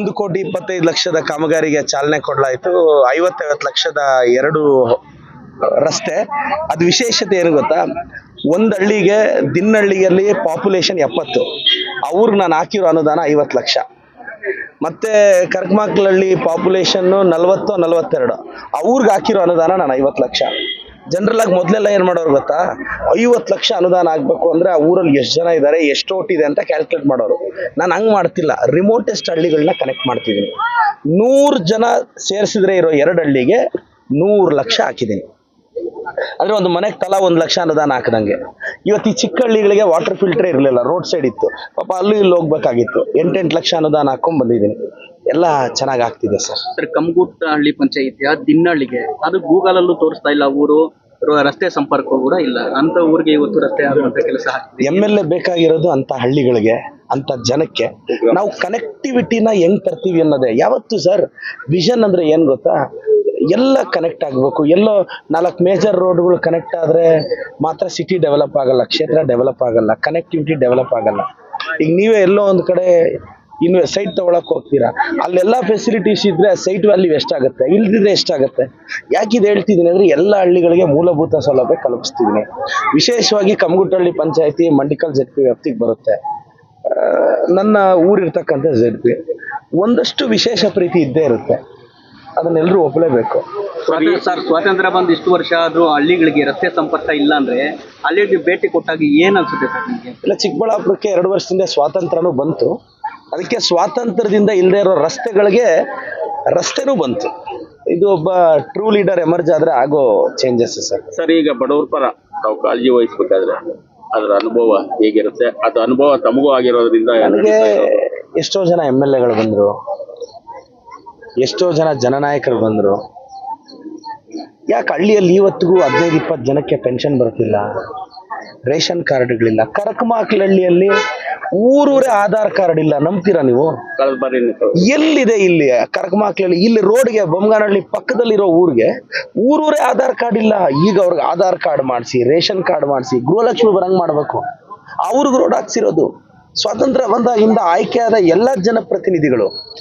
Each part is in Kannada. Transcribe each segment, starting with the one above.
ಒಂದು ಕೋಟಿ ಇಪ್ಪತ್ತೈದು ಲಕ್ಷದ ಕಾಮಗಾರಿಗೆ ಚಾಲನೆ ಕೊಡಲಾಯಿತು. ಐವತ್ತೈವತ್ತು ಲಕ್ಷದ ಎರಡು ರಸ್ತೆ. ಅದು ವಿಶೇಷತೆ ಏನು ಗೊತ್ತಾ? ಒಂದು ಹಳ್ಳಿಗೆ ದಿನಹಳ್ಳಿಯಲ್ಲಿ ಪಾಪ್ಯುಲೇಷನ್ ಎಪ್ಪತ್ತು. ಅವ್ರಿಗೆ ನಾನು ಹಾಕಿರೋ ಅನುದಾನ ಐವತ್ತು ಲಕ್ಷ. ಮತ್ತೆ ಕರ್ಕಮಾಕ್ಲಹಳ್ಳಿ ಪಾಪ್ಯುಲೇಷನ್ನು ನಲವತ್ತು ನಲವತ್ತೆರಡು. ಅವ್ರಿಗೆ ಹಾಕಿರೋ ಅನುದಾನ ನಾನು ಐವತ್ತು ಲಕ್ಷ. ಜನರಲ್ ಆಗಿ ಮೊದಲೆಲ್ಲ ಏನು ಮಾಡೋರು ಗೊತ್ತಾ? ಐವತ್ತು ಲಕ್ಷ ಅನುದಾನ ಆಗಬೇಕು ಅಂದರೆ ಆ ಊರಲ್ಲಿ ಎಷ್ಟು ಜನ ಇದ್ದಾರೆ ಎಷ್ಟು ಓಟ್ ಇದೆ ಅಂತ ಕ್ಯಾಲ್ಕುಲೇಟ್ ಮಾಡೋರು. ನಾನು ಹಂಗೆ ಮಾಡ್ತಿಲ್ಲ. ರಿಮೋಟೆಸ್ಟ್ ಹಳ್ಳಿಗಳನ್ನ ಕನೆಕ್ಟ್ ಮಾಡ್ತಿದ್ದೀನಿ. ನೂರು ಜನ ಸೇರಿಸಿದ್ರೆ ಇರೋ ಎರಡು ಹಳ್ಳಿಗೆ ನೂರು ಲಕ್ಷ ಹಾಕಿದ್ದೀನಿ. ಅಂದ್ರೆ ಒಂದು ಮನೆಗೆ ತಲಾ ಒಂದು ಲಕ್ಷ ಅನುದಾನ ಹಾಕದಂಗೆ. ಇವತ್ತು ಈ ಚಿಕ್ಕ ಹಳ್ಳಿಗಳಿಗೆ ವಾಟರ್ ಫಿಲ್ಟರ್ ಇರಲಿಲ್ಲ ರೋಡ್ ಸೈಡ್ ಇತ್ತು. ಪಾಪ ಅಲ್ಲೂ ಇಲ್ಲಿ ಹೋಗ್ಬೇಕಾಗಿತ್ತು. ಎಂಟೆಂಟು ಲಕ್ಷ ಅನುದಾನ ಹಾಕೊಂಡ್ ಬಂದಿದ್ದೀನಿ. ಎಲ್ಲ ಚೆನ್ನಾಗಿ ಆಗ್ತಿದೆ ಸರ್. ಸರ್ ಕಮ್ಗುಟ್ಟಹಳ್ಳಿ ಪಂಚಾಯಿತಿಯ ದಿನ್ನಹಳ್ಳಿಗೆ ಅದು ಗೂಗಲ್ ಅಲ್ಲೂ ತೋರಿಸ್ತಾ ಇಲ್ಲ ಊರು ರಸ್ತೆ ಸಂಪರ್ಕ ಕೂಡ ಇಲ್ಲ. ಅಂತ ಊರಿಗೆ ಇವತ್ತು ರಸ್ತೆ ಆಗುವಂತ ಕೆಲಸ ಆಗ್ತಿದೆ. ಎಂ ಎಲ್ ಎ ಬೇಕಾಗಿರೋದು ಅಂತ ಹಳ್ಳಿಗಳಿಗೆ ಅಂತ ಜನಕ್ಕೆ ನಾವು ಕನೆಕ್ಟಿವಿಟಿನ ಹೆಂಗ್ ತರ್ತೀವಿ ಅನ್ನೋದೇ. ಯಾವತ್ತು ಸರ್ ವಿಷನ್ ಅಂದ್ರೆ ಏನ್ ಗೊತ್ತಾ? ಎಲ್ಲ ಕನೆಕ್ಟ್ ಆಗಬೇಕು. ಎಲ್ಲೋ ನಾಲ್ಕು ಮೇಜರ್ ರೋಡ್ಗಳು ಕನೆಕ್ಟ್ ಆದ್ರೆ ಮಾತ್ರ ಸಿಟಿ ಡೆವಲಪ್ ಆಗಲ್ಲ ಕ್ಷೇತ್ರ ಡೆವಲಪ್ ಆಗಲ್ಲ ಕನೆಕ್ಟಿವಿಟಿ ಡೆವಲಪ್ ಆಗಲ್ಲ. ಈಗ ನೀವೇ ಎಲ್ಲೋ ಒಂದು ಕಡೆ ಇನ್ನು ಸೈಟ್ ತಗೊಳಕ್ ಹೋಗ್ತೀರಾ? ಅಲ್ಲೆಲ್ಲ ಫೆಸಿಲಿಟೀಸ್ ಇದ್ರೆ ಸೈಟ್ ವ್ಯಾಲ್ಯೂ ಎಷ್ಟಾಗುತ್ತೆ? ಇಲ್ದಿದ್ರೆ ಎಷ್ಟಾಗುತ್ತೆ? ಯಾಕೆ ಇದು ಹೇಳ್ತಿದ್ದೀನಿ ಅಂದ್ರೆ ಎಲ್ಲ ಹಳ್ಳಿಗಳಿಗೆ ಮೂಲಭೂತ ಸೌಲಭ್ಯ ಕಲ್ಪಿಸ್ತಿದ್ದೀನಿ. ವಿಶೇಷವಾಗಿ ಕಮಗುಟ್ಟಹಳ್ಳಿ ಪಂಚಾಯತಿ ಮಂಡಿಕಲ್ ಜೆಡ್ ಪಿ ವ್ಯಾಪ್ತಿಗೆ ಬರುತ್ತೆ. ನನ್ನ ಊರಿರ್ತಕ್ಕಂಥ ಜೆಡ್ ಪಿ ಒಂದಷ್ಟು ವಿಶೇಷ ಪ್ರೀತಿ ಇದ್ದೇ ಇರುತ್ತೆ. ಅದನ್ನೆಲ್ಲರೂ ಒಪ್ಪಲೇಬೇಕು ಸರ್ ಸ್ವಾತಂತ್ರ್ಯ ಬಂದು ಇಷ್ಟು ವರ್ಷ ಆದರೂ ಹಳ್ಳಿಗಳಿಗೆ ರಸ್ತೆ ಸಂಪರ್ಕ ಇಲ್ಲ ಅಂದ್ರೆ ಅಲ್ಲಿ ಭೇಟಿ ಕೊಟ್ಟಾಗ ಏನು ಅನ್ಸುತ್ತೆ ಸರ್ ನಿಮಗೆ? ಇಲ್ಲ ಚಿಕ್ಕಬಳ್ಳಾಪುರಕ್ಕೆ ಎರಡು ವರ್ಷದಿಂದ ಸ್ವಾತಂತ್ರ್ಯನೂ ಬಂತು. ಅದಕ್ಕೆ ಸ್ವಾತಂತ್ರ್ಯದಿಂದ ಇಲ್ಲದೆ ಇರೋ ರಸ್ತೆಗಳಿಗೆ ರಸ್ತೆನೂ ಬಂತು. ಇದು ಒಬ್ಬ ಟ್ರೂ ಲೀಡರ್ ಎಮರ್ಜ್ ಆದ್ರೆ ಆಗೋ ಚೇಂಜಸ್ ಸರ್. ಸರ್ ಈಗ ಬಡವ್ರ ಪರ ನಾವು ಕಾಳಜಿ ವಹಿಸ್ಬೇಕಾದ್ರೆ ಅದರ ಅನುಭವ ಹೇಗಿರುತ್ತೆ? ಅದು ಅನುಭವ ತಮಗೂ ಆಗಿರೋದ್ರಿಂದ ನನಗೆ ಎಷ್ಟೋ ಜನ ಎಂ ಎಲ್ ಎಗಳು ಬಂದರು. ಎಷ್ಟೋ ಜನ ಜನನಾಯಕರು ಬಂದರು. ಯಾಕೆ ಹಳ್ಳಿಯಲ್ಲಿ ಇವತ್ತಿಗೂ ಹದಿನೈದು ಇಪ್ಪತ್ತು ಜನಕ್ಕೆ ಪೆನ್ಷನ್ ಬರ್ತಿಲ್ಲ? ರೇಷನ್ ಕಾರ್ಡ್ಗಳಿಲ್ಲ. ಕರಕಮಾಕ್ಲಹಳ್ಳಿಯಲ್ಲಿ ಊರೂರೇ ಆಧಾರ್ ಕಾರ್ಡ್ ಇಲ್ಲ ನಂಬ್ತೀರಾ ನೀವು? ಎಲ್ಲಿದೆ ಇಲ್ಲಿ? ಕರ್ಕಮಾಕ್ಲಲ್ಲಿ ಇಲ್ಲಿ ರೋಡ್ಗೆ ಬೊಮ್ಮಗಾನಹಳ್ಳಿ ಪಕ್ಕದಲ್ಲಿರೋ ಊರಿಗೆ ಊರೂರೇ ಆಧಾರ್ ಕಾರ್ಡ್ ಇಲ್ಲ. ಈಗ ಅವ್ರಿಗೆ ಆಧಾರ್ ಕಾರ್ಡ್ ಮಾಡಿಸಿ ರೇಷನ್ ಕಾರ್ಡ್ ಮಾಡಿಸಿ ಗೃಹಲಕ್ಷ್ಮಿ ಬರಂಗ್ ಮಾಡಬೇಕು. ಅವ್ರಿಗೆ ರೋಡ್ ಹಾಕ್ಸಿರೋದು ಸ್ವಾತಂತ್ರ್ಯ ಬಂದಾಗಿಂದ ಆಯ್ಕೆಯಾದ ಎಲ್ಲ ಜನಪ್ರತಿನಿಧಿಗಳು.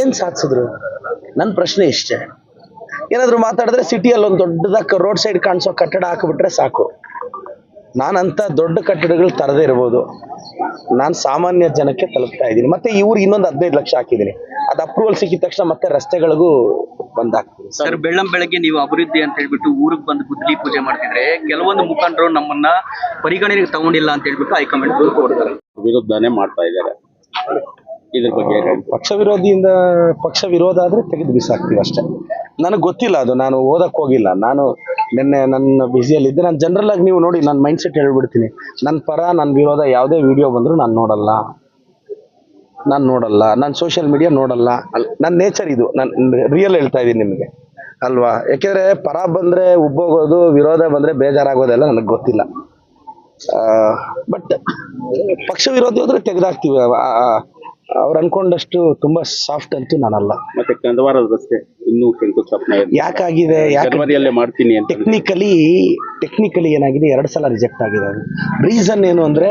ಏನ್ ಸಾಧಿಸಿದ್ರು? ನನ್ನ ಪ್ರಶ್ನೆ ಇಷ್ಟೇ. ಏನಾದ್ರು ಮಾತಾಡಿದ್ರೆ ಸಿಟಿಯಲ್ಲಿ ಒಂದು ದೊಡ್ಡದಾಗಿ ರೋಡ್ ಸೈಡ್ ಕಾಣಿಸೋ ಕಟ್ಟಡ ಹಾಕಿಬಿಟ್ರೆ ಸಾಕು. ನಾನಂತ ದೊಡ್ಡ ಕಟ್ಟಡಗಳು ತರದೇ ಇರ್ಬೋದು. ನಾನು ಸಾಮಾನ್ಯ ಜನಕ್ಕೆ ತಲುಪ್ತಾ ಇದ್ದೀನಿ. ಮತ್ತೆ ಇವ್ರು ಇನ್ನೊಂದು ಹದಿನೈದು ಲಕ್ಷ ಹಾಕಿದ್ದೀನಿ. ಅದು ಅಪ್ರೂವಲ್ ಸಿಕ್ಕಿದ ತಕ್ಷಣ ಮತ್ತೆ ರಸ್ತೆಗಳಿಗೂ ಬಂದಾಗ್ತದೆ ಸರ್ ಬೆಳ್ಳಂ ಬೆಳಗ್ಗೆ ನೀವು ಅಭಿವೃದ್ಧಿ ಅಂತ ಹೇಳ್ಬಿಟ್ಟು ಊರಿಗೆ ಬಂದು ಗುದ್ದಲಿ ಪೂಜೆ ಮಾಡ್ತಿದ್ರೆ ಕೆಲವೊಂದು ಮುಖಂಡರು ನಮ್ಮನ್ನ ಪರಿಗಣನೆಗೆ ತಗೊಂಡಿಲ್ಲ ಅಂತ ಹೇಳ್ಬಿಟ್ಟು ಹೈಕಮಾಂಡ್ ದೂರು ಕೊಡ್ತಾರೆ ವಿರುದ್ಧನೇ ಮಾಡ್ತಾ ಇದ್ದಾರೆ. ಇದ್ರ ಬಗ್ಗೆ ಪಕ್ಷ ವಿರೋಧಿಯಿಂದ ಪಕ್ಷ ವಿರೋಧ ಆದ್ರೆ ತೆಗೆದು ಬಿಸಾಕ್ತೀವಿ ಅಷ್ಟೇ. ನನಗೆ ಗೊತ್ತಿಲ್ಲ ಅದು ನಾನು ಓದಕ್ ಹೋಗಿಲ್ಲ. ನಾನು ನಿನ್ನೆ ನನ್ನ ಬ್ಯುಸಿಯಲ್ಲಿದ್ದೆ ನಾನು ಜನರಲ್ ಆಗಿ ನೀವು ನೋಡಿ ನನ್ನ ಮೈಂಡ್ ಸೆಟ್ ಹೇಳ್ಬಿಡ್ತೀನಿ. ನನ್ನ ಪರ ನನ್ನ ವಿರೋಧ ಯಾವುದೇ ವಿಡಿಯೋ ಬಂದರೂ ನಾನು ನೋಡಲ್ಲ. ನಾನು ನೋಡಲ್ಲ. ನಾನು ಸೋಷಿಯಲ್ ಮೀಡಿಯಾ ನೋಡಲ್ಲ. ನನ್ನ ನೇಚರ್ ಇದು. ನಾನು ರಿಯಲ್ ಹೇಳ್ತಾ ಇದ್ದೀನಿ ನಿಮಗೆ. ಅಲ್ವಾ? ಯಾಕೆಂದರೆ ಪರ ಬಂದರೆ ಉಬ್ಬೋಗೋದು ವಿರೋಧ ಬಂದರೆ ಬೇಜಾರಾಗೋದೆಲ್ಲ ನನಗೆ ಗೊತ್ತಿಲ್ಲ. ಬಟ್ ಪಕ್ಷ ವಿರೋಧಿ ಹೋದ್ರೆ ತೆಗೆದಾಕ್ತೀವಿ. ಅವ್ರು ಅನ್ಕೊಂಡಷ್ಟು ತುಂಬಾ ಸಾಫ್ಟ್ ಅಂತೂ ನಾನಲ್ಲ. ಮತ್ತೆ ಕಂದವಾರದ ರಸ್ತೆ ಇನ್ನೂ ಇದೆ. ಯಾಕಾಗಿದೆ ಯಾಕೆ ಮಾಡ್ತೀನಿ ಅಂತ ಟೆಕ್ನಿಕಲಿ ಟೆಕ್ನಿಕಲಿ ಏನಾಗಿದೆ ಎರಡು ಸಲ ರಿಜೆಕ್ಟ್ ಆಗಿದೆ ಅದು. ರೀಸನ್ ಏನು ಅಂದರೆ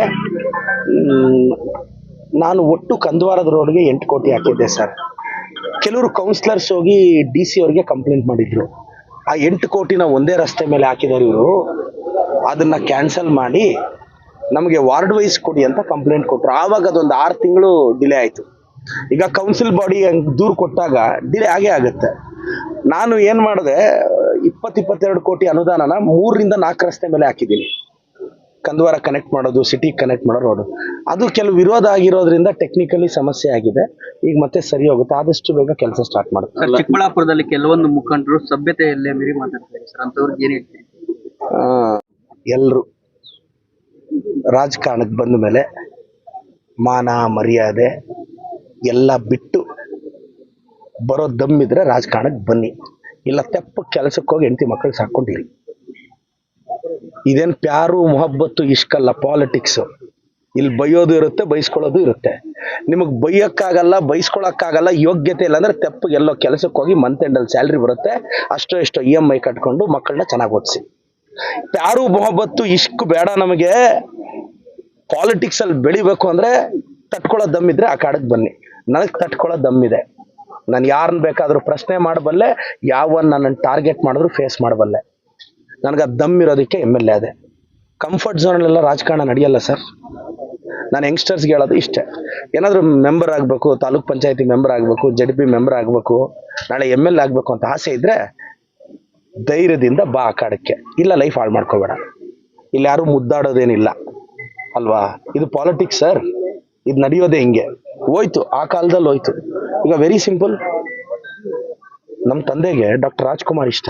ನಾನು ಒಟ್ಟು ಕಂದವಾರದ ರೋಡ್ಗೆ ಎಂಟು ಕೋಟಿ ಹಾಕಿದ್ದೆ ಸರ್. ಕೆಲವರು ಕೌನ್ಸಿಲರ್ಸ್ ಹೋಗಿ ಡಿ ಸಿ ಅವ್ರಿಗೆ ಕಂಪ್ಲೇಂಟ್ ಮಾಡಿದ್ರು. ಆ ಎಂಟು ಕೋಟಿನ ಒಂದೇ ರಸ್ತೆ ಮೇಲೆ ಹಾಕಿದವರು ಇವರು ಅದನ್ನ ಕ್ಯಾನ್ಸಲ್ ಮಾಡಿ ನಮಗೆ ವಾರ್ಡ್ ವೈಸ್ ಕೊಡಿ ಅಂತ ಕಂಪ್ಲೇಂಟ್ ಕೊಟ್ಟರು ಆವಾಗ ಅದೊಂದು ಆರು ತಿಂಗಳು ಡಿಲೇ ಆಯಿತು. ಈಗ ಕೌನ್ಸಿಲ್ ಬಾಡಿ ದೂರು ಕೊಟ್ಟಾಗ ಡಿಲೇ ಆಗೇ ಆಗುತ್ತೆ. ನಾನು ಏನು ಮಾಡಿದೆ ಇಪ್ಪತ್ತು ಇಪ್ಪತ್ತೆರಡು ಕೋಟಿ ಅನುದಾನನ ಮೂರರಿಂದ ನಾಲ್ಕು ರಸ್ತೆ ಮೇಲೆ ಹಾಕಿದ್ದೀನಿ. ಕಂದವಾರ ಕನೆಕ್ಟ್ ಮಾಡೋದು ಸಿಟಿ ಕನೆಕ್ಟ್ ಮಾಡೋ ರೋಡು ಅದು ಕೆಲವು ವಿರೋಧ ಆಗಿರೋದ್ರಿಂದ ಟೆಕ್ನಿಕಲಿ ಸಮಸ್ಯೆ ಆಗಿದೆ. ಈಗ ಮತ್ತೆ ಸರಿ ಹೋಗುತ್ತೆ. ಆದಷ್ಟು ಬೇಗ ಕೆಲಸ ಸ್ಟಾರ್ಟ್ ಮಾಡುತ್ತೆ. ಚಿಕ್ಕಬಳ್ಳಾಪುರದಲ್ಲಿ ಕೆಲವೊಂದು ಮುಖಂಡರು ಸಭ್ಯತೆಯಲ್ಲೇ ಮೀರಿ ಮಾತಾಡ್ತಾರೆ ಸರ್ ಅಂತವ್ರಿಗೆ ಏನು ಹೇಳ್ತೀರಿ? ಎಲ್ಲರೂ ರಾಜಕಾರಣಕ್ಕೆ ಬಂದ ಮೇಲೆ ಮಾನ, ಮರ್ಯಾದೆ ಎಲ್ಲ ಬಿಟ್ಟು ಬರೋ ದಮ್ಮಿದ್ರೆ ರಾಜಕಾರಣಕ್ಕೆ ಬನ್ನಿ. ಇಲ್ಲ ತೆಪ್ಪ ಕೆಲಸಕ್ಕೆ ಹೋಗಿ ಹೆಂಡತಿ ಮಕ್ಕಳು ಸಾಕೊಂಡಿರಿ ಇದೇನು ಪ್ಯಾರು, ಮೊಹಬ್ಬತ್ತು, ಇಷ್ಕಲ್ಲ ಪಾಲಿಟಿಕ್ಸು ಇಲ್ಲಿ ಬೈಯೋದು ಇರುತ್ತೆ, ಬೈಸ್ಕೊಳ್ಳೋದು ಇರುತ್ತೆ. ನಿಮಗೆ ಬೈಯಕ್ಕಾಗಲ್ಲ, ಬೈಸ್ಕೊಳಕ್ಕಾಗಲ್ಲ, ಯೋಗ್ಯತೆ ಇಲ್ಲ ಅಂದ್ರೆ ತೆಪ್ಪಗೆ ಎಲ್ಲೋ ಕೆಲಸಕ್ಕೆ ಹೋಗಿ ಮಂತ್ ಎಂಡಲ್ಲಿ ಸ್ಯಾಲ್ರಿ ಬರುತ್ತೆ. ಅಷ್ಟೋ ಎಷ್ಟೋ ಇ ಎಂ ಐ ಕಟ್ಕೊಂಡು ಮಕ್ಕಳನ್ನ ಚೆನ್ನಾಗಿ ಓದಿಸಿ. ಪ್ಯಾರು, ಮೊಹಬ್ಬತ್ತು, ಇಷ್ಕು ಬೇಡ ನಮಗೆ. ಪಾಲಿಟಿಕ್ಸ್ ಅಲ್ಲಿ ಬೆಳಿಬೇಕು ಅಂದ್ರೆ ತಟ್ಕೊಳ್ಳೋ ದಮ್ಮಿದ್ರೆ ಆ ಕಾಡಕ್ಕೆ ಬನ್ನಿ. ನನಗೆ ತಟ್ಕೊಳ್ಳೋ ದಮ್ಮಿದೆ ನಾನು ಯಾರನ್ನ ಬೇಕಾದರೂ ಪ್ರಶ್ನೆ ಮಾಡಬಲ್ಲೆ ಯಾವ ನನ್ನ ಟಾರ್ಗೆಟ್ ಮಾಡಿದ್ರು ಫೇಸ್ ಮಾಡಬಲ್ಲೆ. ನನಗೆ ಆ ದಮ್ ಇರೋದಕ್ಕೆ ಎಂ ಎಲ್ ಎ ಅದೇ. ಕಂಫರ್ಟ್ ಝೋನಲ್ಲೆಲ್ಲ ರಾಜಕಾರಣ ನಡೆಯಲ್ಲ ಸರ್ ನಾನು ಯಂಗ್ಸ್ಟರ್ಸ್ಗೆ ಹೇಳೋದು ಇಷ್ಟೇ. ಏನಾದರೂ ಮೆಂಬರ್ ಆಗಬೇಕು, ತಾಲೂಕ್ ಪಂಚಾಯತಿ ಮೆಂಬರ್ ಆಗಬೇಕು ಜಡ್ ಪಿ ಮೆಂಬರ್ ಆಗಬೇಕು, ನಾಳೆ ಎಂ ಎಲ್ ಆಗಬೇಕು ಅಂತ ಆಸೆ ಇದ್ದರೆ ಧೈರ್ಯದಿಂದ ಬಾ ಕಾಡಕ್ಕೆ. ಇಲ್ಲ ಲೈಫ್ ಹಾಳು ಮಾಡ್ಕೋಬೇಡ. ಇಲ್ಲಿ ಯಾರು ಮುದ್ದಾಡೋದೇನಿಲ್ಲ. ಅಲ್ವಾ? ಇದು ಪಾಲಿಟಿಕ್ಸ್ ಸರ್ ಇದು ನಡೆಯೋದೇ ಹಿಂಗೆ. ಹೋಯ್ತು, ಆ ಕಾಲದಲ್ಲಿ ಹೋಯ್ತು. ಈಗ ವೆರಿ ಸಿಂಪಲ್ ನಮ್ಮ ತಂದೆಗೆ ಡಾಕ್ಟರ್ ರಾಜ್ಕುಮಾರ್ ಇಷ್ಟ.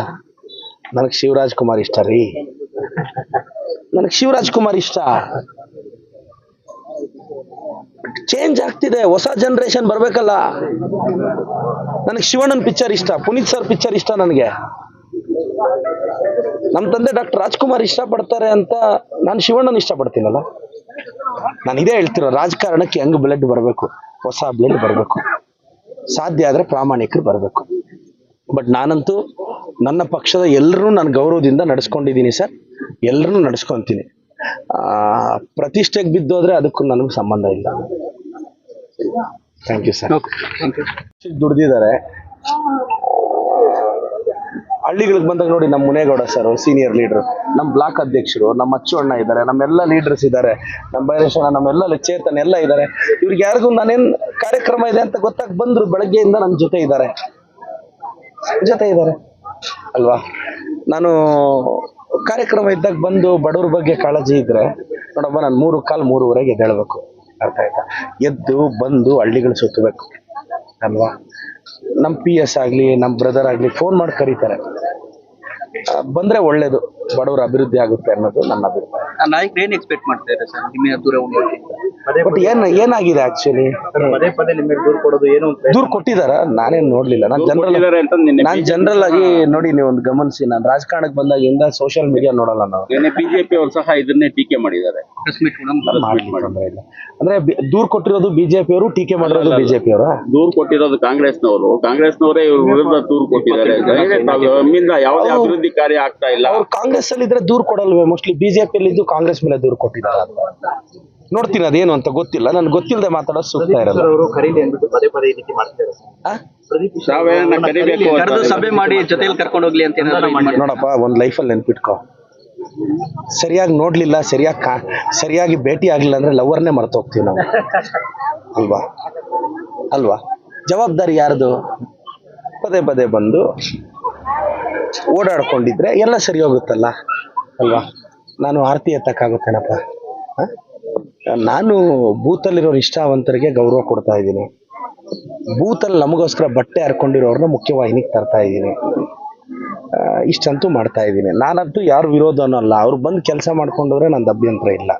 ನನಗೆ ಶಿವರಾಜ್ ಕುಮಾರ್ ಇಷ್ಟ ರೀ. ನನಗೆ ಶಿವರಾಜ್ ಕುಮಾರ್ ಇಷ್ಟ. ಚೇಂಜ್ ಆಗ್ತಿದೆ, ಹೊಸ ಜನರೇಷನ್ ಬರ್ಬೇಕಲ್ಲ. ನನಗೆ ಶಿವಣ್ಣನ್ ಪಿಕ್ಚರ್ ಇಷ್ಟ, ಪುನೀತ್ ಸರ್ ಪಿಕ್ಚರ್ ಇಷ್ಟ ನನಗೆ. ನಮ್ಮ ತಂದೆ ಡಾಕ್ಟರ್ ರಾಜ್ಕುಮಾರ್ ಇಷ್ಟಪಡ್ತಾರೆ ಅಂತ ನಾನು ಶಿವಣ್ಣನ ಇಷ್ಟಪಡ್ತೀನಲ್ಲ. ನಾನು ಇದೇ ಹೇಳ್ತಿರೋ ರಾಜಕಾರಣಕ್ಕೆ ಹೆಂಗ್ ಬ್ಲಡ್ ಬರಬೇಕು? ಹೊಸ ಬ್ಲಡ್ ಬರಬೇಕು. ಸಾಧ್ಯ ಆದರೆ ಪ್ರಾಮಾಣಿಕರು ಬರಬೇಕು. ಬಟ್ ನಾನಂತೂ ನನ್ನ ಪಕ್ಷದ ಎಲ್ಲರೂ ನಾನು ಗೌರವದಿಂದ ನಡೆಸ್ಕೊಂಡಿದ್ದೀನಿ ಸರ್. ಎಲ್ಲರೂ ನಡೆಸ್ಕೊತೀನಿ. ಆ, ಪ್ರತಿಷ್ಠೆಗೆ ಬಿದ್ದೋದ್ರೆ ಅದಕ್ಕೂ ನನಗೆ ಸಂಬಂಧ ಇಲ್ಲ. ಥ್ಯಾಂಕ್ ಯು ಸರ್ ದುಡ್ದಿದ್ದಾರೆ. ಹಳ್ಳಿಗಳಿಗೆ ಬಂದಾಗ ನೋಡಿ ನಮ್ಮ ಮುನೇಗೌಡ ಸರ್ ಸೀನಿಯರ್ ಲೀಡರ್ ನಮ್ಮ ಬ್ಲಾಕ್ ಅಧ್ಯಕ್ಷರು, ನಮ್ಮ ಅಚ್ಚು ಅಣ್ಣ ಇದ್ದಾರೆ, ನಮ್ಮೆಲ್ಲ ಲೀಡರ್ಸ್ ಇದ್ದಾರೆ ನಮ್ಮ ಬೈರೇಶ್ ಅಣ್ಣ, ನಮ್ಮೆಲ್ಲ ಚೇತನ್ ಎಲ್ಲ ಇದ್ದಾರೆ. ಇವ್ರಿಗೆ ಯಾರಿಗೂ ನಾನೇನ್ ಕಾರ್ಯಕ್ರಮ ಇದೆ ಅಂತ ಗೊತ್ತಾಗಿ ಬಂದ್ರು ಬೆಳಗ್ಗೆಯಿಂದ ನನ್ನ ಜೊತೆ ಇದ್ದಾರೆ. ಜೊತೆ ಇದ್ದಾರೆ. ಅಲ್ವಾ? ನಾನು ಕಾರ್ಯಕ್ರಮ ಇದ್ದಾಗ ಬಂದು ಬಡವ್ರ ಬಗ್ಗೆ ಕಾಳಜಿ ಇದ್ರೆ ನೋಡಪ್ಪ ನಾನು ಮೂರು ಕಾಲು ಮೂರುವರೆಗೆ ಎದ್ದೇಳ್ಬೇಕು ಅರ್ಥ ಆಯ್ತಾ? ಎದ್ದು ಬಂದು ಹಳ್ಳಿಗಳು ಸುತ್ತಬೇಕು. ಅಲ್ವಾ? ನಮ್ಮ ಪಿ ಎಸ್ ಆಗಲಿ ನಮ್ಮ ಬ್ರದರ್ ಆಗಲಿ ಫೋನ್ ಮಾಡಿ ಕರೀತಾರೆ. ಬಂದರೆ ಒಳ್ಳೇದು. ಬಡವರ ಅಭಿವೃದ್ಧಿ ಆಗುತ್ತೆ ಅನ್ನೋದು ನನ್ನ ಅಭಿಪ್ರಾಯ. ನಾಯಕರು ಏನು ಎಕ್ಸ್ಪೆಕ್ಟ್ ಮಾಡ್ತಾ ಇದ್ದಾರೆ ಸರ್? ನಿಮ್ಮ ದೂರ ಉಳಿಯೋಕೆ ಬಟ್ ಏನ್ ಏನಾಗಿದೆ ಆಕ್ಚುಲಿ ಪದೇ ಪದೇ ನಿಮಗೆ ದೂರ ಕೊಡೋದು ಏನು ದೂರ ಕೊಟ್ಟಿದಾರ? ನಾನೇನ್ ನೋಡ್ಲಿಲ್ಲ. ನಾನು ಜನರಲ್ ಕೊಟ್ಟಿದ್ದಾರೆ ಅಂತ ನಿನ್ನೆ ನಾನ್ ಜನರಲ್ ಆಗಿ ನೋಡಿ ನೀವು ಒಂದು ಗಮನಿಸಿ. ನಾನು ರಾಜಕಾರಣಕ್ಕೆ ಬಂದಾಗಿಂದ ಸೋಷಿಯಲ್ ಮೀಡಿಯಾ ನೋಡಲ್ಲ ನಾವು. ನಿನ್ನೆ ಬಿಜೆಪಿ ಅವರು ಸಹ ಇದನ್ನೇ ಟೀಕೆ ಮಾಡಿದ್ದಾರೆ. ಪ್ರೆಸ್ ಮೀಟ್ ಕೂಡ ತೊಂದ್ರೆ ಇಲ್ಲ. ಅಂದ್ರೆ ಬಿ- ದೂರ್ ಕೊಟ್ಟಿರೋದು ಬಿಜೆಪಿ ಅವರು ಟೀಕೆ ಮಾಡಿರೋದು ಬಿಜೆಪಿ ಅವರ? ದೂರು ಕೊಟ್ಟಿರೋದು ಕಾಂಗ್ರೆಸ್ನವರು. ಕಾಂಗ್ರೆಸ್ನವರೇ ಇವ್ರ ವಿರುದ್ಧ ದೂರು ಕೊಟ್ಟಿದ್ದಾರೆ. ನಮ್ಮಿಂದ ಯಾವುದೇ ಅಭಿವೃದ್ಧಿ ಕಾರ್ಯ ಆಗ್ತಾ ಇಲ್ಲ. ಅವ್ರು ಕಾಂಗ್ರೆಸ್ ಅಲ್ಲಿ ಇದ್ರೆ ದೂರ್ ಕೊಡಲ್ವೇ? ಮೋಸ್ಟ್ಲಿ ಬಿಜೆಪಿ ಅಲ್ಲಿ ಇದ್ದು ಕಾಂಗ್ರೆಸ್ ಮೇಲೆ ದೂರ್ ಕೊಟ್ಟಿದ್ದಾರೆ. ಅಂತ ನೋಡ್ತೀನಿ ಅದೇನು ಅಂತ ಗೊತ್ತಿಲ್ಲ. ನನ್ಗೆ ಗೊತ್ತಿಲ್ಲದೆ ಮಾತಾಡೋದು ಸೂಕ್ತ ಇರಲ್ಲ. ಅವರು ಕರೀಲಿ ಅಂದ್ಬಿಟ್ಟು ಪದೇ ಪದೇ ಈ ರೀತಿ ಮಾಡ್ತಿದ್ದಾರೆ ಆ? ಪ್ರದೀಪ್ ತಾವೇನ ಕರಿಬೇಕು ಅಂತ ಕರೆದು ಸಭೆ ಮಾಡಿ ಜೊತೆಯಲ್ಲಿ ಕರ್ಕೊಂಡು ಹೋಗ್ಲಿ ಅಂತ ಏನಾದ್ರು ಇದು ಮಾಡಿ ನೋಡಪ್ಪ ಒಂದ್ ಲೈಫಲ್ಲಿ ನೆನ್ಪಿಟ್ಕೋ. ಸರಿಯಾಗಿ ನೋಡ್ಲಿಲ್ಲ ಸರಿಯಾಗಿ ಕಾ ಸರಿಯಾಗಿ ಭೇಟಿ ಆಗ್ಲಿಲ್ಲ ಅಂದ್ರೆ ಲವರ್ನೇ ಮರ್ತೋಗ್ತೀವಿ ನಾವು. ಅಲ್ವಾ? ಅಲ್ವಾ? ಜವಾಬ್ದಾರಿ ಯಾರ್ದು? ಪದೇ ಪದೇ ಬಂದು ಓಡಾಡ್ಕೊಂಡಿದ್ರೆ ಎಲ್ಲ ಸರಿ ಹೋಗುತ್ತಲ್ಲ? ಅಲ್ವಾ? ನಾನು ಆರತಿ ಎತ್ತಕ್ಕಾಗುತ್ತೇನಪ್ಪ? ಆ? ನಾನು ಬೂತಲ್ಲಿರೋರು ಇಷ್ಟಾವಂತರಿಗೆ ಗೌರವ ಕೊಡ್ತಾ ಇದ್ದೀನಿ. ಬೂತಲ್ಲಿ ನಮಗೋಸ್ಕರ ಬಟ್ಟೆ ಹರ್ಕೊಂಡಿರೋರನ್ನ ಮುಖ್ಯವಾಹಿನಿಗೆ ತರ್ತಾ ಇದ್ದೀನಿ. ಇಷ್ಟಂತೂ ಮಾಡ್ತಾ ಇದ್ದೀನಿ. ನಾನಂತೂ ಯಾರು ವಿರೋಧ ಅನ್ನೋಲ್ಲ. ಅವ್ರು ಬಂದು ಕೆಲಸ ಮಾಡ್ಕೊಂಡವ್ರೆ ನಂದು ಅಭ್ಯಂತರ ಇಲ್ಲ.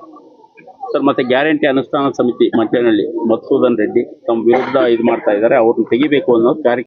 ಸರ್, ಮತ್ತೆ ಗ್ಯಾರಂಟಿ ಅನುಷ್ಠಾನ ಸಮಿತಿ ಮಂಚನಹಳ್ಳಿ ಮಧುಸೂದನ್ ರೆಡ್ಡಿ ತಮ್ಮ ವಿರುದ್ಧ ಇದು ಮಾಡ್ತಾ ಇದ್ದಾರೆ. ಅವ್ರನ್ನ ತೆಗಿಬೇಕು ಅನ್ನೋದು ಕಾರ್ಯ